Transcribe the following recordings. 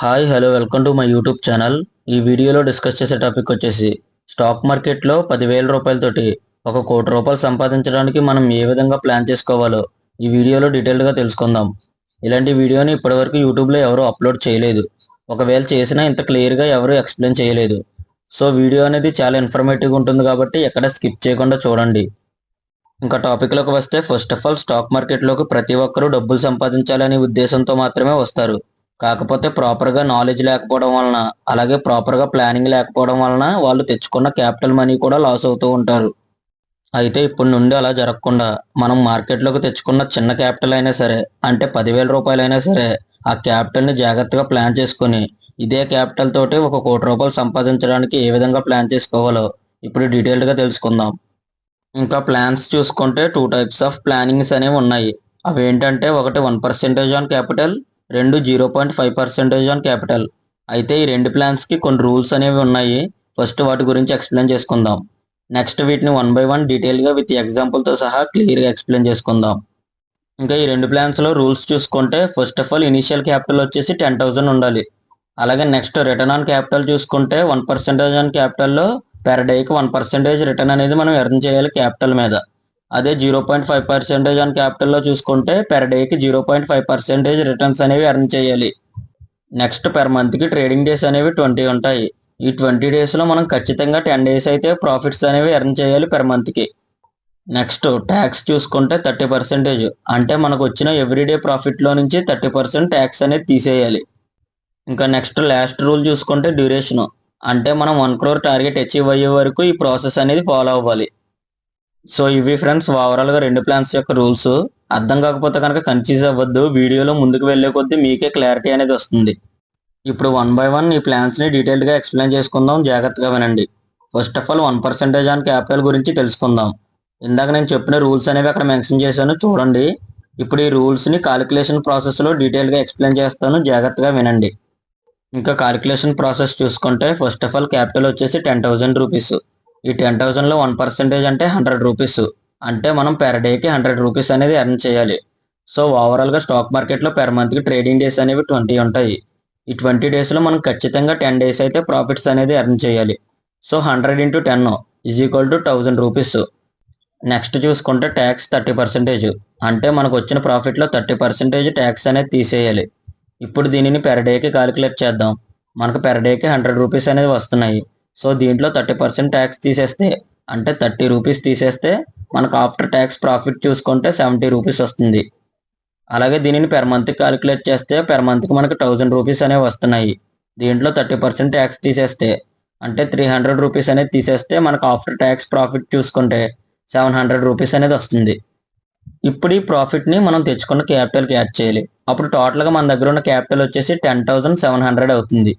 Hi hello welcome to my YouTube channel. ఈ వీడియోలో discuss చేసే టాపిక్ వచ్చేసి స్టాక్ మార్కెట్లో పదివేల రూపాయలతోటి ఒక కోటి రూపాయలు సంపాదించడానికి మనం ఏ విధంగా ప్లాన్ చేసుకోవాలో ఈ వీడియోలో డీటెయిల్డ్గా తెలుసుకుందాం. ఇలాంటి వీడియోని ఇప్పటివరకు యూట్యూబ్లో ఎవరు అప్లోడ్ చేయలేదు. ఒకవేళ చేసినా ఇంత క్లియర్గా ఎవరు ఎక్స్ప్లెయిన్ చేయలేదు. సో వీడియో అనేది చాలా ఇన్ఫర్మేటివ్గా ఉంటుంది కాబట్టి ఎక్కడ స్కిప్ చేయకుండా చూడండి. ఇంకా టాపిక్లోకి వస్తే ఫస్ట్ ఆఫ్ ఆల్ స్టాక్ మార్కెట్లోకి ప్రతి ఒక్కరూ డబ్బులు సంపాదించాలనే ఉద్దేశంతో మాత్రమే వస్తారు. కాకపోతే ప్రాపర్గా నాలెడ్జ్ లేకపోవడం వలన అలాగే ప్రాపర్గా ప్లానింగ్ లేకపోవడం వలన వాళ్ళు తెచ్చుకున్న క్యాపిటల్ మనీ కూడా లాస్ అవుతూ ఉంటారు. అయితే ఇప్పటి నుండి అలా జరగకుండా మనం మార్కెట్లోకి తెచ్చుకున్న చిన్న క్యాపిటల్ అయినా సరే అంటే పదివేల రూపాయలైనా సరే ఆ క్యాపిటల్ని జాగ్రత్తగా ప్లాన్ చేసుకుని ఇదే క్యాపిటల్ తోటి ఒక కోటి రూపాయలు సంపాదించడానికి ఏ విధంగా ప్లాన్ చేసుకోవాలో ఇప్పుడు డీటెయిల్డ్గా తెలుసుకుందాం. ఇంకా ప్లాన్స్ చూసుకుంటే టూ టైప్స్ ఆఫ్ ప్లానింగ్స్ అనేవి ఉన్నాయి. అవి ఏంటంటే ఒకటి వన్ పర్సెంటేజ్ ఆన్ క్యాపిటల్ రెండు zero point five percentage on capital. అయితే ఈ రెండు ప్లాన్స్కి కొన్ని రూల్స్ అనేవి ఉన్నాయి. ఫస్ట్ వాటి గురించి ఎక్స్ప్లెయిన్ చేసుకుందాం. నెక్స్ట్ వీటిని వన్ బై వన్ డీటెయిల్గా విత్ ఎగ్జాంపుల్తో సహా క్లియర్గా ఎక్స్ప్లెయిన్ చేసుకుందాం. ఇంకా ఈ రెండు ప్లాన్స్లో రూల్స్ చూసుకుంటే first of all initial capital వచ్చేసి టెన్ థౌసండ్ ఉండాలి. అలాగే నెక్స్ట్ రిటర్న్ ఆన్ క్యాపిటల్ చూసుకుంటే వన్ పర్సెంటేజ్ ఆన్ క్యాపిటల్లో పెర్ డేకి వన్ పర్సెంటేజ్ రిటర్న్ అనేది మనం ఎర్న్ చేయాలి క్యాపిటల్ మీద. అదే zero point five percentage on క్యాపిటల్లో చూసుకుంటే పెర్ డేకి zero point five percentage returns అనేవి ఎర్న్ చేయాలి. నెక్స్ట్ పెర్ మంత్కి ట్రేడింగ్ డేస్ అనేవి ట్వంటీ ఉంటాయి. ఈ ట్వంటీ డేస్లో మనం ఖచ్చితంగా టెన్ డేస్ అయితే ప్రాఫిట్స్ అనేవి ఎర్న్ చేయాలి పెర్ మంత్కి నెక్స్ట్ ట్యాక్స్ చూసుకుంటే థర్టీ పర్సెంటేజ్ అంటే మనకు వచ్చిన ఎవ్రీడే ప్రాఫిట్లో నుంచి థర్టీ పర్సెంట్ ట్యాక్స్ అనేది తీసేయాలి. ఇంకా నెక్స్ట్ లాస్ట్ రూల్ చూసుకుంటే డ్యూరేషన్ అంటే మనం వన్ క్రోర్ టార్గెట్ అచీవ్ అయ్యే వరకు ఈ ప్రాసెస్ అనేది ఫాలో అవ్వాలి. సో ఇవి ఫ్రెండ్స్ ఓవరాల్గా రెండు ప్లాన్స్ యొక్క రూల్స్ అర్థం కాకపోతే కనుక కన్ఫ్యూజ్ అవ్వద్దు. వీడియోలో ముందుకు వెళ్ళే కొద్దీ మీకే క్లారిటీ అనేది వస్తుంది. ఇప్పుడు వన్ బై వన్ ఈ ప్లాన్స్ని డీటెయిల్డ్గా ఎక్స్ప్లెయిన్ చేసుకుందాం. జాగ్రత్తగా వినండి. First of all one percentage on capital గురించి తెలుసుకుందాం. ఇందాక నేను చెప్పిన రూల్స్ అనేవి అక్కడ మెన్షన్ చేశాను. చూడండి. ఇప్పుడు ఈ రూల్స్ని కాలిక్యులేషన్ ప్రాసెస్లో డీటెయిల్గా ఎక్స్ప్లెయిన్ చేస్తాను. జాగ్రత్తగా వినండి. ఇంకా కాలిక్యులేషన్ ప్రాసెస్ చూసుకుంటే ఫస్ట్ ఆఫ్ ఆల్ క్యాపిటల్ వచ్చేసి టెన్ థౌసండ్ రూపీస్ ఈ టెన్ థౌసండ్లో వన్ పర్సెంటేజ్ అంటే హండ్రెడ్ రూపీస్ అంటే మనం పెర్ డేకి హండ్రెడ్ రూపీస్ అనేది ఎర్న్ చేయాలి. సో ఓవరాల్గా స్టాక్ మార్కెట్లో పెర్ మంత్కి ట్రేడింగ్ డేస్ అనేవి ట్వంటీ ఉంటాయి. ఈ ట్వంటీ డేస్లో మనం ఖచ్చితంగా టెన్ డేస్ అయితే ప్రాఫిట్స్ అనేది ఎర్న్ చేయాలి. So hundred into ten is equal to thousand rupees next చూసుకుంటే ట్యాక్స్ థర్టీ పర్సెంటేజ్ అంటే మనకు వచ్చిన ప్రాఫిట్లో థర్టీ పర్సెంటేజ్ ట్యాక్స్ అనేది తీసేయాలి. ఇప్పుడు దీనిని పెర్ డేకి కాలిక్యులేట్ చేద్దాం. మనకు పెర్ డేకి హండ్రెడ్ రూపీస్ అనేది వస్తున్నాయి. సో దీంట్లో థర్టీ పర్సెంట్ ట్యాక్స్ తీసేస్తే అంటే థర్టీ రూపీస్ తీసేస్తే మనకు ఆఫ్టర్ ట్యాక్స్ ప్రాఫిట్ చూసుకుంటే సెవెంటీ రూపీస్ వస్తుంది. అలాగే దీనిని పెర్ మంత్కి కాలిక్యులేట్ చేస్తే పెర్ మంత్కి మనకు థౌజండ్ రూపీస్ అనేవి వస్తున్నాయి. దీంట్లో థర్టీ పర్సెంట్ ట్యాక్స్ తీసేస్తే అంటే త్రీ హండ్రెడ్ రూపీస్ అనేది తీసేస్తే మనకు ఆఫ్టర్ ట్యాక్స్ ప్రాఫిట్ చూసుకుంటే సెవెన్ హండ్రెడ్ రూపీస్ అనేది వస్తుంది. ఇప్పుడు ఈ ప్రాఫిట్ని మనం తెచ్చుకున్న క్యాపిటల్కి యాడ్ చేయాలి. అప్పుడు టోటల్గా మన దగ్గర ఉన్న క్యాపిటల్ వచ్చేసి టెన్ థౌసండ్ సెవెన్ హండ్రెడ్ అవుతుంది.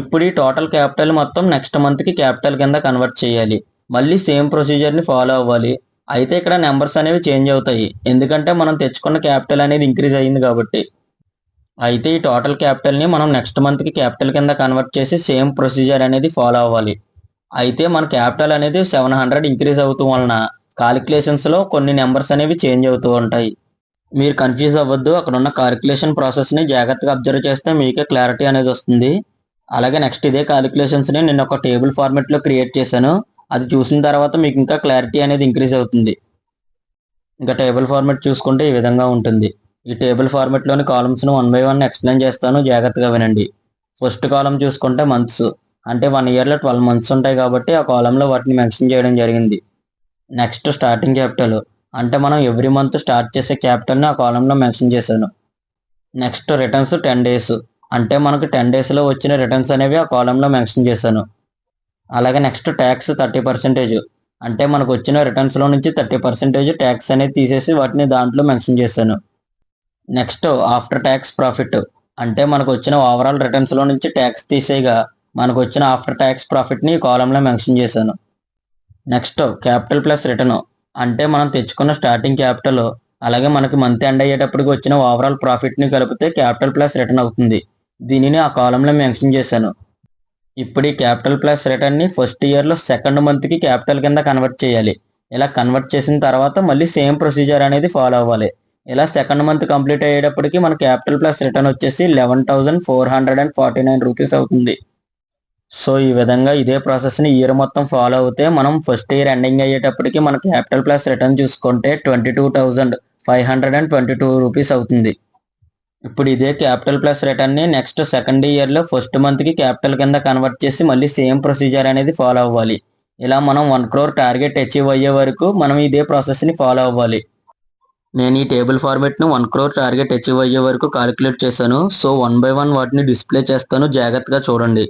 ఇప్పుడు ఈ టోటల్ క్యాపిటల్ మొత్తం నెక్స్ట్ మంత్కి క్యాపిటల్ కింద కన్వర్ట్ చేయాలి. మళ్ళీ సేమ్ ప్రొసీజర్ని ఫాలో అవ్వాలి. అయితే ఇక్కడ నెంబర్స్ అనేవి చేంజ్ అవుతాయి. ఎందుకంటే మనం తెచ్చుకున్న క్యాపిటల్ అనేది ఇంక్రీజ్ అయ్యింది కాబట్టి. అయితే ఈ టోటల్ క్యాపిటల్ని మనం నెక్స్ట్ మంత్కి క్యాపిటల్ కింద కన్వర్ట్ చేసి సేమ్ ప్రొసీజర్ అనేది ఫాలో అవ్వాలి. అయితే మన క్యాపిటల్ అనేది సెవెన్ హండ్రెడ్ ఇంక్రీజ్ అవుతూ వలన కాలిక్యులేషన్స్లో కొన్ని నెంబర్స్ అనేవి చేంజ్ అవుతూ ఉంటాయి. మీరు కన్ఫ్యూజ్ అవ్వద్దు. అక్కడ ఉన్న కాలిక్యులేషన్ ప్రాసెస్ని జాగ్రత్తగా అబ్జర్వ్ చేస్తే మీకే క్లారిటీ అనేది వస్తుంది. అలాగే నెక్స్ట్ ఇదే కాలిక్యులేషన్స్ని నేను ఒక టేబుల్ ఫార్మెట్లో క్రియేట్ చేశాను. అది చూసిన తర్వాత మీకు ఇంకా క్లారిటీ అనేది ఇంక్రీజ్ అవుతుంది. ఇంకా టేబుల్ ఫార్మెట్ చూసుకుంటే ఈ విధంగా ఉంటుంది. ఈ టేబుల్ ఫార్మెట్లోని కాలమ్స్ను వన్ బై వన్ ఎక్స్ప్లెయిన్ చేస్తాను. జాగ్రత్తగా వినండి. ఫస్ట్ కాలం చూసుకుంటే మంత్స్ అంటే వన్ ఇయర్లో ట్వెల్వ్ మంత్స్ ఉంటాయి కాబట్టి ఆ కాలంలో వాటిని మెన్షన్ చేయడం జరిగింది. నెక్స్ట్ స్టార్టింగ్ క్యాపిటల్ అంటే మనం ఎవ్రీ మంత్ స్టార్ట్ చేసే క్యాపిటల్ని ఆ కాలంలో మెన్షన్ చేశాను. నెక్స్ట్ రిటర్న్స్ టెన్ డేస్ అంటే మనకు టెన్ డేస్లో వచ్చిన రిటర్న్స్ అనేవి ఆ కాలంలో మెన్షన్ చేశాను. అలాగే నెక్స్ట్ ట్యాక్స్ థర్టీ పర్సెంటేజ్ అంటే మనకు వచ్చిన రిటర్న్స్లో నుంచి థర్టీ పర్సెంటేజ్ ట్యాక్స్ అనేది తీసేసి వాటిని దాంట్లో మెన్షన్ చేశాను. నెక్స్ట్ ఆఫ్టర్ ట్యాక్స్ ప్రాఫిట్ అంటే మనకు వచ్చిన ఓవరాల్ రిటర్న్స్లో నుంచి ట్యాక్స్ తీసేయగా మనకు వచ్చిన ఆఫ్టర్ ట్యాక్స్ ప్రాఫిట్ని కాలంలో మెన్షన్ చేశాను. నెక్స్ట్ క్యాపిటల్ ప్లస్ రిటర్న్ అంటే మనం తెచ్చుకున్న స్టార్టింగ్ క్యాపిటల్ అలాగే మనకి మంత్ ఎండ్ అయ్యేటప్పటికి వచ్చిన ఓవరాల్ ప్రాఫిట్ని కలిపితే క్యాపిటల్ ప్లస్ రిటర్న్ అవుతుంది. దీనిని ఆ కాలంలో మెన్షన్ చేశాను. ఇప్పుడు ఈ క్యాపిటల్ ప్లస్ రిటర్న్ని ఫస్ట్ ఇయర్లో సెకండ్ మంత్కి క్యాపిటల్ కింద కన్వర్ట్ చేయాలి. ఇలా కన్వర్ట్ చేసిన తర్వాత మళ్ళీ సేమ్ ప్రొసీజర్ అనేది ఫాలో అవ్వాలి. ఇలా సెకండ్ మంత్ కంప్లీట్ అయ్యేటప్పటికి మన క్యాపిటల్ ప్లస్ రిటర్న్ వచ్చేసి eleven thousand four hundred and forty nine rupees అవుతుంది. సో ఈ విధంగా ఇదే ప్రాసెస్ని ఇయర్ మొత్తం ఫాలో అవుతే మనం ఫస్ట్ ఇయర్ ఎండింగ్ అయ్యేటప్పటికి మన క్యాపిటల్ ప్లస్ రిటర్న్ చూసుకుంటే twenty two thousand five hundred and twenty two rupees అవుతుంది. ఇప్పుడు ఇదే క్యాపిటల్ ప్లస్ రిటర్న్ని నెక్స్ట్ సెకండ్ ఇయర్లో ఫస్ట్ మంత్కి క్యాపిటల్ కింద కన్వర్ట్ చేసి మళ్ళీ సేమ్ ప్రొసీజర్ అనేది ఫాలో అవ్వాలి. ఇలా మనం వన్ క్రోర్ టార్గెట్ అచీవ్ అయ్యే వరకు మనం ఇదే ప్రాసెస్ని ఫాలో అవ్వాలి. నేను ఈ టేబుల్ ఫార్మెట్ను వన్ క్రోర్ టార్గెట్ అచీవ్ అయ్యే వరకు కాలిక్యులేట్ చేశాను. సో వన్ బై వన్ వాటిని డిస్ప్లే చేస్తాను. జాగ్రత్తగా చూడండి.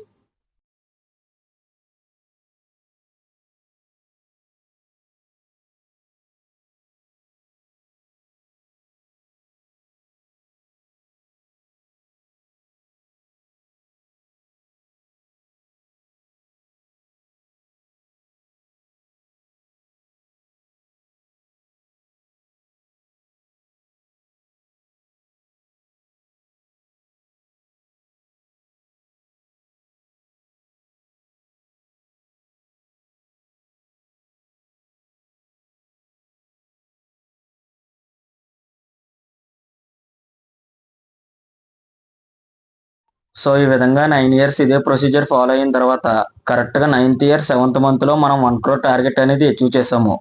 సో ఈ విధంగా నైన్ ఇయర్స్ ఇదే ప్రొసీజర్ ఫాలో అయిన తర్వాత కరెక్ట్గా నైన్త్ ఇయర్ సెవెంత్ మంత్లో మనం వన్ క్రోర్ టార్గెట్ అనేది అచీవ్ చేసాము.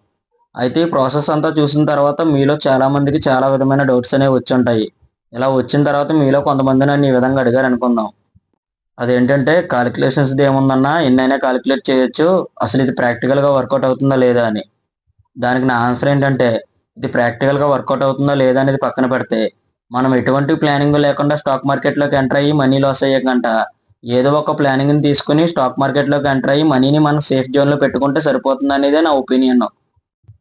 అయితే ఈ ప్రాసెస్ అంతా చూసిన తర్వాత మీలో చాలామందికి చాలా విధమైన డౌట్స్ అనేవి వచ్చి ఉంటాయి. ఇలా వచ్చిన తర్వాత మీలో కొంతమంది నన్ను ఈ విధంగా అడిగారు అనుకుందాం. అదేంటంటే కాలిక్యులేషన్స్ ఏముందన్నా ఎన్నైనా కాలిక్యులేట్ చేయొచ్చు అసలు ఇది ప్రాక్టికల్గా వర్కౌట్ అవుతుందా లేదా అని. దానికి నా ఆన్సర్ ఏంటంటే ఇది ప్రాక్టికల్గా వర్కౌట్ అవుతుందా లేదా అనేది పక్కన పెడితే మనం ఎటువంటి ప్లానింగ్ లేకుండా స్టాక్ మార్కెట్లోకి ఎంటర్ అయ్యి మనీ లాస్ అయ్యాకంట. ఏదో ఒక ప్లానింగ్ని తీసుకుని స్టాక్ మార్కెట్లోకి ఎంటర్ అయ్యి మనీని మనం సేఫ్ జోన్లో పెట్టుకుంటే సరిపోతుంది అనేదే నా ఒపీనియన్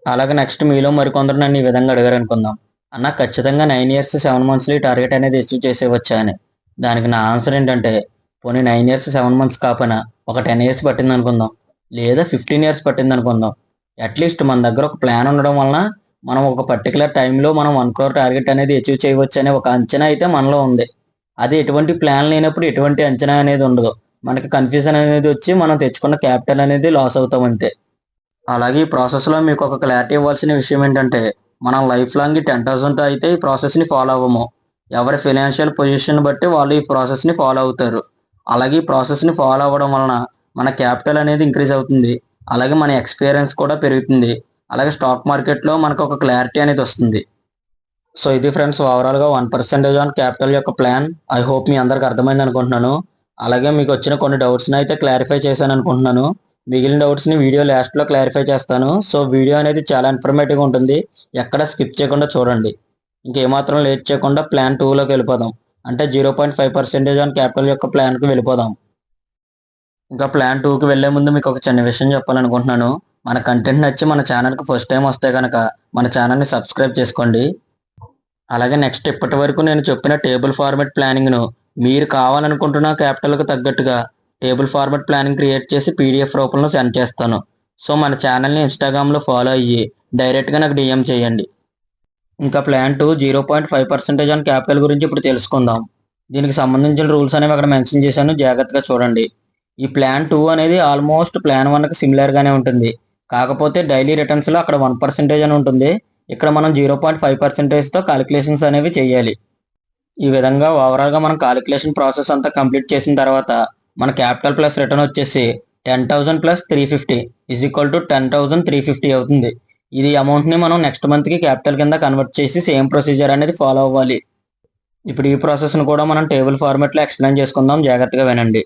అలాగే నెక్స్ట్ మీలో మరికొందరు నన్ను ఈ విధంగా అడిగారు అనుకుందాం. అన్న ఖచ్చితంగా నైన్ ఇయర్స్ సెవెన్ మంత్స్లో ఈ టార్గెట్ అనేది ఇష్యూ చేసేవచ్చా? అని. దానికి నా ఆన్సర్ ఏంటంటే పోనీ నైన్ ఇయర్స్ సెవెన్ మంత్స్ కాకపోయినా ఒక టెన్ ఇయర్స్ పట్టింది అనుకుందాం లేదా ఫిఫ్టీన్ ఇయర్స్ పట్టింది అనుకుందాం అట్లీస్ట్ మన దగ్గర ఒక ప్లాన్ ఉండడం వలన మనం ఒక పర్టికులర్ టైంలో మనం వన్ క్రోర్ టార్గెట్ అనేది అచీవ్ చేయవచ్చు అనే ఒక అంచనా అయితే మనలో ఉంది. అది ఎటువంటి ప్లాన్ లేనప్పుడు ఎటువంటి అంచనా అనేది ఉండదు. మనకి కన్ఫ్యూజన్ అనేది వచ్చి మనం తెచ్చుకున్న క్యాపిటల్ అనేది లాస్ అవుతాం అంతే. అలాగే ఈ ప్రాసెస్లో మీకు ఒక క్లారిటీ ఇవ్వాల్సిన విషయం ఏంటంటే మనం లైఫ్ లాంగ్ టెన్ థౌసండ్తో అయితే ఈ ప్రాసెస్ని ఫాలో అవ్వము. ఎవరి ఫైనాన్షియల్ పొజిషన్ బట్టి వాళ్ళు ఈ ప్రాసెస్ని ఫాలో అవుతారు. అలాగే ఈ ప్రాసెస్ని ఫాలో అవ్వడం వలన మన క్యాపిటల్ అనేది ఇంక్రీజ్ అవుతుంది. అలాగే మన ఎక్స్పీరియన్స్ కూడా పెరుగుతుంది. అలాగే స్టాక్ మార్కెట్లో మనకు ఒక క్లారిటీ అనేది వస్తుంది. సో ఇది ఫ్రెండ్స్ ఓవరాల్గా వన్ పర్సెంటేజ్ ఆన్ క్యాపిటల్ యొక్క ప్లాన్ ఐ హోప్ మీ అందరికి అర్థమైంది అనుకుంటున్నాను. అలాగే మీకు వచ్చిన కొన్ని డౌట్స్ని అయితే క్లారిఫై చేశాను అనుకుంటున్నాను. మిగిలిన డౌట్స్ని వీడియో లాస్ట్లో క్లారిఫై చేస్తాను. సో వీడియో అనేది చాలా ఇన్ఫర్మేటివ్గా ఉంటుంది. ఎక్కడ స్కిప్ చేయకుండా చూడండి. ఇంకేమాత్రం లేట్ చేయకుండా ప్లాన్ టూలోకి వెళ్ళిపోదాం. అంటే zero point five percentage on capital యొక్క ప్లాన్కి వెళ్ళిపోదాం. ఇంకా ప్లాన్ టూకి వెళ్ళే ముందు మీకు ఒక చిన్న విషయం చెప్పాలనుకుంటున్నాను. మన కంటెంట్ నచ్చి మన ఛానల్కి ఫస్ట్ టైం వస్తే కనుక మన ఛానల్ని సబ్స్క్రైబ్ చేసుకోండి. అలాగే నెక్స్ట్ ఇప్పటి వరకు నేను చెప్పిన టేబుల్ ఫార్మెట్ ప్లానింగ్ను మీరు కావాలనుకుంటున్న క్యాపిటల్కి తగ్గట్టుగా టేబుల్ ఫార్మెట్ ప్లానింగ్ క్రియేట్ చేసి పీడిఎఫ్ రూపంలో సెండ్ చేస్తాను. సో మన ఛానల్ని ఇన్స్టాగ్రామ్లో ఫాలో అయ్యి డైరెక్ట్గా నాకు డిఎం చేయండి. ఇంకా plan two zero point five percentage on capital గురించి ఇప్పుడు తెలుసుకుందాం. దీనికి సంబంధించిన రూల్స్ అనేవి అక్కడ మెన్షన్ చేశాను. జాగ్రత్తగా చూడండి. ఈ ప్లాన్ టూ అనేది ఆల్మోస్ట్ ప్లాన్ వన్కి సిమిలర్గానే ఉంటుంది. కాకపోతే డైలీ రిటర్న్స్లో అక్కడ వన్ పర్సెంటేజ్ అని ఉంటుంది. ఇక్కడ మనం జీరో పాయింట్ ఫైవ్ పర్సెంటేజ్తో కాలిక్యులేషన్స్ అనేవి చేయాలి. ఈ విధంగా ఓవరాల్గా మనం కాలిక్యులేషన్ ప్రాసెస్ అంతా కంప్లీట్ చేసిన తర్వాత మన క్యాపిటల్ ప్లస్ రిటర్న్ వచ్చేసి ten thousand plus three fifty is equal to ten thousand three fifty అవుతుంది. ఇది అమౌంట్ని మనం నెక్స్ట్ మంత్కి క్యాపిటల్ కింద కన్వర్ట్ చేసి సేమ్ ప్రొసీజర్ అనేది ఫాలో అవ్వాలి. ఇప్పుడు ఈ ప్రాసెస్ను కూడా మనం టేబుల్ ఫార్మెట్లో ఎక్స్ప్లెయిన్ చేసుకుందాం. జాగ్రత్తగా వినండి.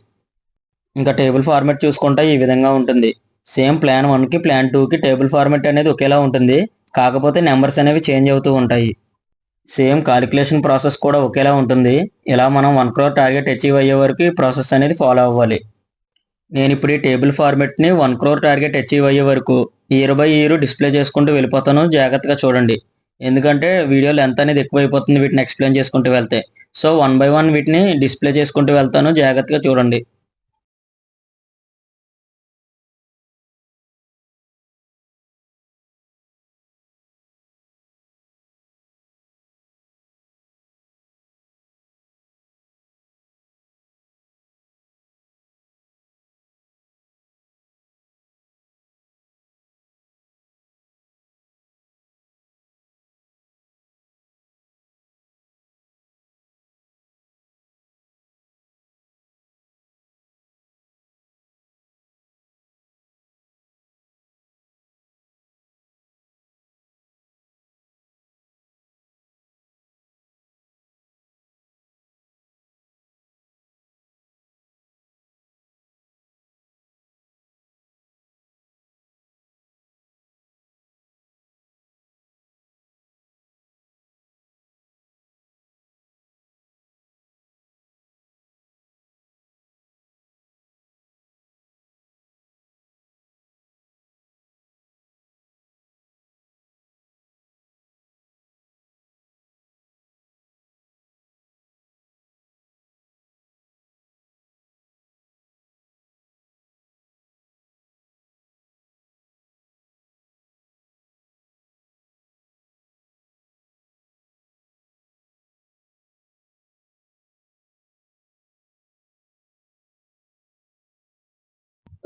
ఇంకా టేబుల్ ఫార్మెట్ చూసుకుంటే ఈ విధంగా ఉంటుంది. సేమ్ ప్లాన్ వన్కి ప్లాన్ టూకి టేబుల్ ఫార్మెట్ అనేది ఒకేలా ఉంటుంది. కాకపోతే నెంబర్స్ అనేవి చేంజ్ అవుతూ ఉంటాయి. సేమ్ కాలిక్యులేషన్ ప్రాసెస్ కూడా ఒకేలా ఉంటుంది. ఇలా మనం వన్ క్రోర్ టార్గెట్ అచీవ్ అయ్యే వరకు ఈ ప్రాసెస్ అనేది ఫాలో అవ్వాలి. నేను ఇప్పుడు ఈ టేబుల్ ఫార్మెట్ని వన్ క్రోర్ టార్గెట్ అచీవ్ అయ్యే వరకు ఇయర్ బై ఇయర్ డిస్ప్లే చేసుకుంటూ వెళ్ళిపోతాను. జాగ్రత్తగా చూడండి. ఎందుకంటే వీడియో లెంత్ అనేది ఎక్కువైపోతుంది. వీటిని ఎక్స్ప్లెయిన్ చేసుకుంటూ వెళ్తే. సో వన్ బై వన్ వీటిని డిస్ప్లే చేసుకుంటూ వెళ్తాను. జాగ్రత్తగా చూడండి.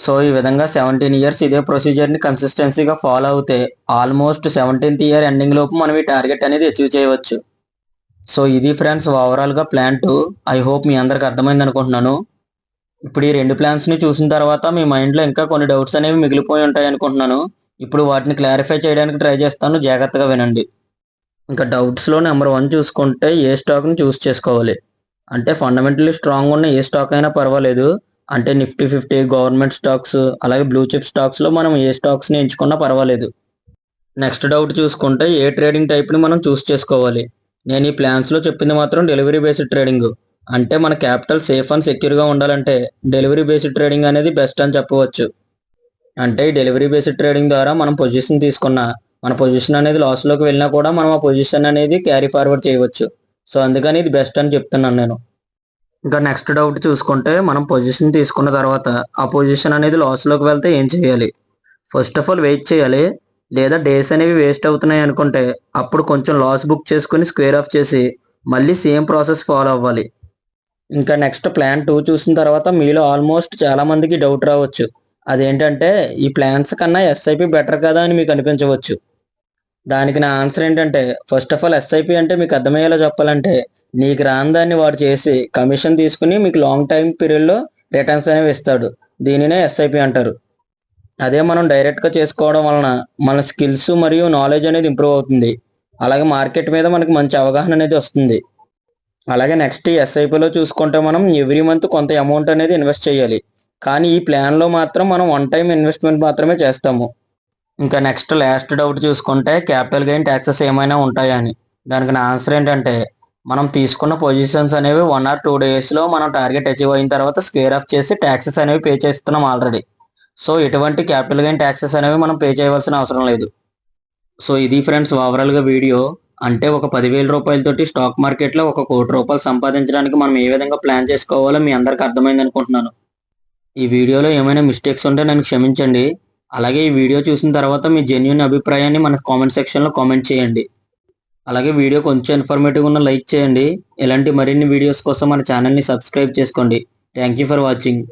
సో ఈ విధంగా సెవెంటీన్ ఇయర్స్ ఇదే ప్రొసీజర్ని కన్సిస్టెన్సీగా ఫాలో అవుతే ఆల్మోస్ట్ సెవెంటీన్త్ ఇయర్ ఎండింగ్ లోపు మనం ఈ టార్గెట్ అనేది అచీవ్ చేయవచ్చు. సో ఇది ఫ్రెండ్స్ ఓవరాల్గా ప్లాన్ టూ ఐ హోప్ మీ అందరికి అర్థమైంది అనుకుంటున్నాను. ఇప్పుడు ఈ రెండు ప్లాన్స్ని చూసిన తర్వాత మీ మైండ్లో ఇంకా కొన్ని డౌట్స్ అనేవి మిగిలిపోయి ఉంటాయి అనుకుంటున్నాను. ఇప్పుడు వాటిని క్లారిఫై చేయడానికి ట్రై చేస్తాను. జాగ్రత్తగా వినండి. ఇంకా డౌట్స్లో నెంబర్ వన్ చూసుకుంటే ఏ స్టాక్ని చూస్ చేసుకోవాలి? అంటే ఫండమెంటలీ స్ట్రాంగ్ ఉన్న ఏ స్టాక్ అయినా పర్వాలేదు. అంటే నిఫ్టీ ఫిఫ్టీ గవర్నమెంట్ స్టాక్స్ అలాగే బ్లూ చిప్ స్టాక్స్లో మనం ఏ స్టాక్స్ని ఎంచుకున్నా పర్వాలేదు. నెక్స్ట్ డౌట్ చూసుకుంటే ఏ ట్రేడింగ్ టైప్ని మనం చూస్ చేసుకోవాలి? నేను ఈ ప్లాన్స్లో చెప్పింది మాత్రం డెలివరీ బేస్డ్ ట్రేడింగ్ అంటే మన క్యాపిటల్ సేఫ్ అండ్ సెక్యూర్గా ఉండాలంటే డెలివరీ బేస్డ్ ట్రేడింగ్ అనేది బెస్ట్ అని చెప్పవచ్చు. అంటే ఈ డెలివరీ బేస్డ్ ట్రేడింగ్ ద్వారా మనం పొజిషన్ తీసుకున్న మన పొజిషన్ అనేది లాస్లోకి వెళ్ళినా కూడా మనం ఆ పొజిషన్ అనేది క్యారీ ఫార్వర్డ్ చేయవచ్చు. సో అందుకని ఇది బెస్ట్ అని చెప్తున్నాను నేను. ఇంకా నెక్స్ట్ డౌట్ చూసుకుంటే మనం పొజిషన్ తీసుకున్న తర్వాత ఆ పొజిషన్ అనేది లాస్లోకి వెళ్తే ఏం చేయాలి? ఫస్ట్ ఆఫ్ ఆల్ వెయిట్ చేయాలి. లేదా డేస్ అనేవి వేస్ట్ అవుతున్నాయి అనుకుంటే అప్పుడు కొంచెం లాస్ బుక్ చేసుకుని స్క్వేర్ ఆఫ్ చేసి మళ్ళీ సేమ్ ప్రాసెస్ ఫాలో అవ్వాలి. ఇంకా నెక్స్ట్ ప్లాన్ టూ చూసిన తర్వాత మీలో ఆల్మోస్ట్ చాలామందికి డౌట్ రావచ్చు. అదేంటంటే ఈ ప్లాన్స్ కన్నా ఎస్ఐపి బెటర్ కదా అని మీకు అనిపించవచ్చు. దానికి నా ఆన్సర్ ఏంటంటే ఫస్ట్ ఆఫ్ ఆల్ ఎస్ఐపి అంటే మీకు అర్థమయ్యేలా చెప్పాలంటే నీకు రాని దాన్ని వాడు చేసి కమిషన్ తీసుకుని మీకు లాంగ్ టైం పీరియడ్లో రిటర్న్స్ అనేవి ఇస్తాడు. దీనినే ఎస్ఐపి అంటారు. అదే మనం డైరెక్ట్గా చేసుకోవడం వలన మన స్కిల్స్ మరియు నాలెడ్జ్ అనేది ఇంప్రూవ్ అవుతుంది. అలాగే మార్కెట్ మీద మనకి మంచి అవగాహన అనేది వస్తుంది. అలాగే నెక్స్ట్ ఎస్ఐపిలో చూసుకుంటే మనం ఎవ్రీ మంత్ కొంత అమౌంట్ అనేది ఇన్వెస్ట్ చేయాలి. కానీ ఈ ప్లాన్లో మాత్రం మనం వన్ టైం ఇన్వెస్ట్మెంట్ మాత్రమే చేస్తాము. ఇంకా నెక్స్ట్ లాస్ట్ డౌట్ చూసుకుంటే క్యాపిటల్ గెయిన్ ట్యాక్సెస్ ఏమైనా ఉంటాయా అని దానికి నా ఆన్సర్ ఏంటంటే మనం తీసుకున్న పొజిషన్స్ అనేవి వన్ ఆర్ టూ డేస్లో మనం టార్గెట్ అచీవ్ అయిన తర్వాత స్కేర్ ఆఫ్ చేసి ట్యాక్సెస్ అనేవి పే చేస్తున్నాం ఆల్రెడీ సో ఎటువంటి క్యాపిటల్ గెయిన్ ట్యాక్సెస్ అనేవి మనం పే చేయవలసిన అవసరం లేదు. సో ఇది ఫ్రెండ్స్ ఓవరాల్గా వీడియో అంటే ఒక పదివేల రూపాయలతోటి స్టాక్ మార్కెట్లో ఒక కోటి రూపాయలు సంపాదించడానికి మనం ఏ విధంగా ప్లాన్ చేసుకోవాలో మీ అందరికి అర్థమైంది అనుకుంటున్నాను. ఈ వీడియోలో ఏమైనా మిస్టేక్స్ ఉంటే నన్ను క్షమించండి. అలాగే ఈ వీడియో చూసిన తర్వాత మీ జెన్యున్ అభిప్రాయాన్ని మన కామెంట్ సెక్షన్లో కామెంట్ చేయండి. అలాగే వీడియో కొంచెం ఇన్ఫర్మేటివ్గా ఉన్న లైక్ చేయండి. ఇలాంటి మరిన్ని వీడియోస్ కోసం మన ఛానల్ని సబ్స్క్రైబ్ చేసుకోండి. Thank you for watching